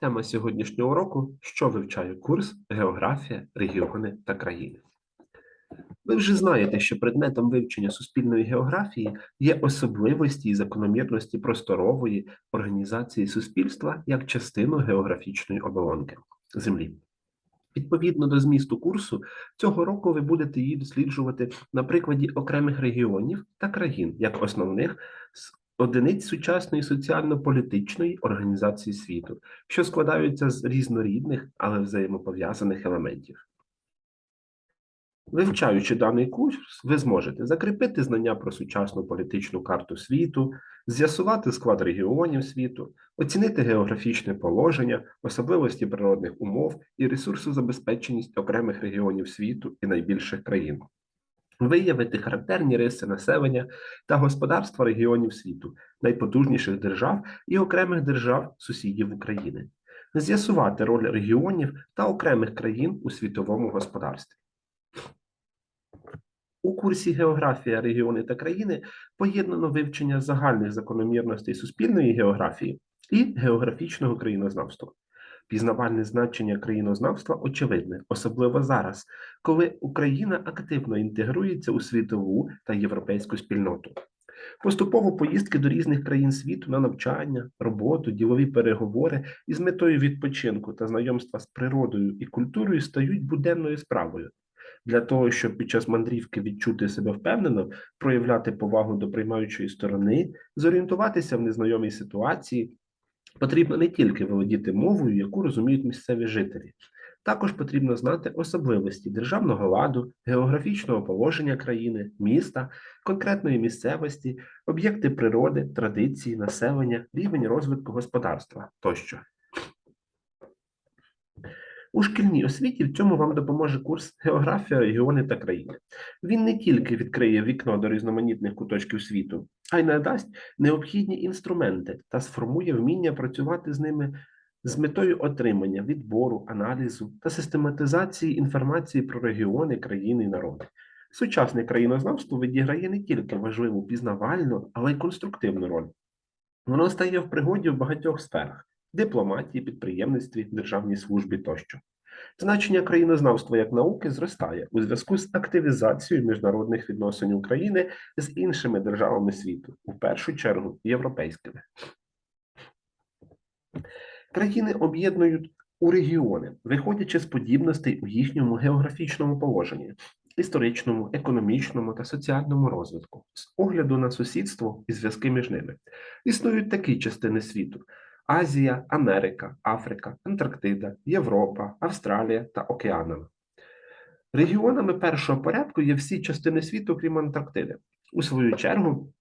Тема сьогоднішнього уроку що вивчає курс Географія, регіони та країни. Ви вже знаєте, що предметом вивчення суспільної географії є особливості і закономірності просторової організації суспільства як частину географічної оболонки Землі. Відповідно до змісту курсу, цього року ви будете її досліджувати на прикладі окремих регіонів та країн як основних одиниць сучасної соціально-політичної організації світу, що складаються з різнорідних, але взаємопов'язаних елементів. Вивчаючи даний курс, ви зможете закріпити знання про сучасну політичну карту світу, з'ясувати склад регіонів світу, оцінити географічне положення, особливості природних умов і ресурсозабезпеченість окремих регіонів світу і найбільших країн, виявити характерні риси населення та господарства регіонів світу, найпотужніших держав і окремих держав сусідів України, з'ясувати роль регіонів та окремих країн у світовому господарстві. У курсі Географія, регіони та країни поєднано вивчення загальних закономірностей суспільної географії і географічного країнознавства. Пізнавальне значення країнознавства очевидне, особливо зараз, коли Україна активно інтегрується у світову та європейську спільноту. Поступово поїздки до різних країн світу на навчання, роботу, ділові переговори із метою відпочинку та знайомства з природою і культурою стають буденною справою. Для того, щоб під час мандрівки відчути себе впевнено, проявляти повагу до приймаючої сторони, зорієнтуватися в незнайомій ситуації, потрібно не тільки володіти мовою, яку розуміють місцеві жителі. Також потрібно знати особливості державного ладу, географічного положення країни, міста, конкретної місцевості, об'єкти природи, традиції, населення, рівень розвитку господарства тощо. У шкільній освіті в цьому вам допоможе курс Географія, регіони та країни. Він не тільки відкриє вікно до різноманітних куточків світу, а й надасть необхідні інструменти та сформує вміння працювати з ними з метою отримання, відбору, аналізу та систематизації інформації про регіони, країни і народи. Сучасне країнознавство відіграє не тільки важливу пізнавальну, але й конструктивну роль. Воно стає в пригоді в багатьох сферах дипломатії, підприємництві, державній службі тощо. Значення країнознавства як науки зростає у зв'язку з активізацією міжнародних відносин України з іншими державами світу, у першу чергу європейськими. Країни об'єднують у регіони, виходячи з подібностей у їхньому географічному положенні, історичному, економічному та соціальному розвитку, з огляду на сусідство і зв'язки між ними. Існують такі частини світу: Азія, Америка, Африка, Антарктида, Європа, Австралія та Океанами. Регіонами першого порядку є всі частини світу, крім Антарктиди. У свою чергу,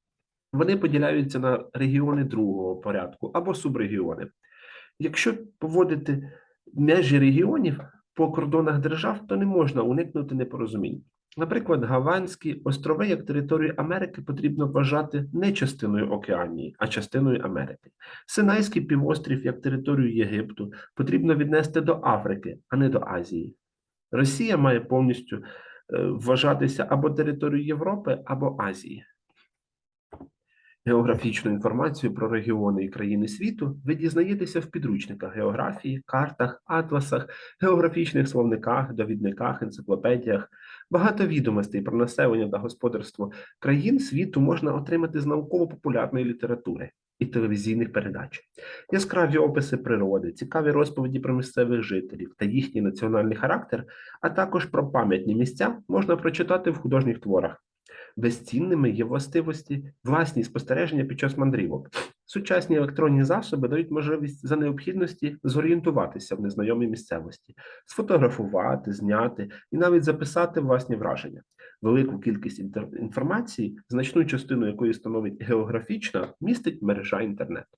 вони поділяються на регіони другого порядку або субрегіони. Якщо поводити межі регіонів по кордонах держав, то не можна уникнути непорозумінь. Наприклад, Гаванські острови як територію Америки потрібно вважати не частиною Океанії, а частиною Америки. Синайський півострів як територію Єгипту потрібно віднести до Африки, а не до Азії. Росія має повністю е, вважатися або територією Європи, або Азії. Географічну інформацію про регіони і країни світу ви дізнаєтеся в підручниках географії, картах, атласах, географічних словниках, довідниках, енциклопедіях. Багато відомостей про населення та господарство країн світу можна отримати з науково-популярної літератури і телевізійних передач. Яскраві описи природи, цікаві розповіді про місцевих жителів та їхній національний характер, а також про пам'ятні місця можна прочитати в художніх творах. Безцінними є властивості, власні спостереження під час мандрівок. Сучасні електронні засоби дають можливість за необхідності зорієнтуватися в незнайомій місцевості, сфотографувати, зняти і навіть записати власні враження. Велику кількість інформації, значну частину якої становить географічна, містить мережа інтернету.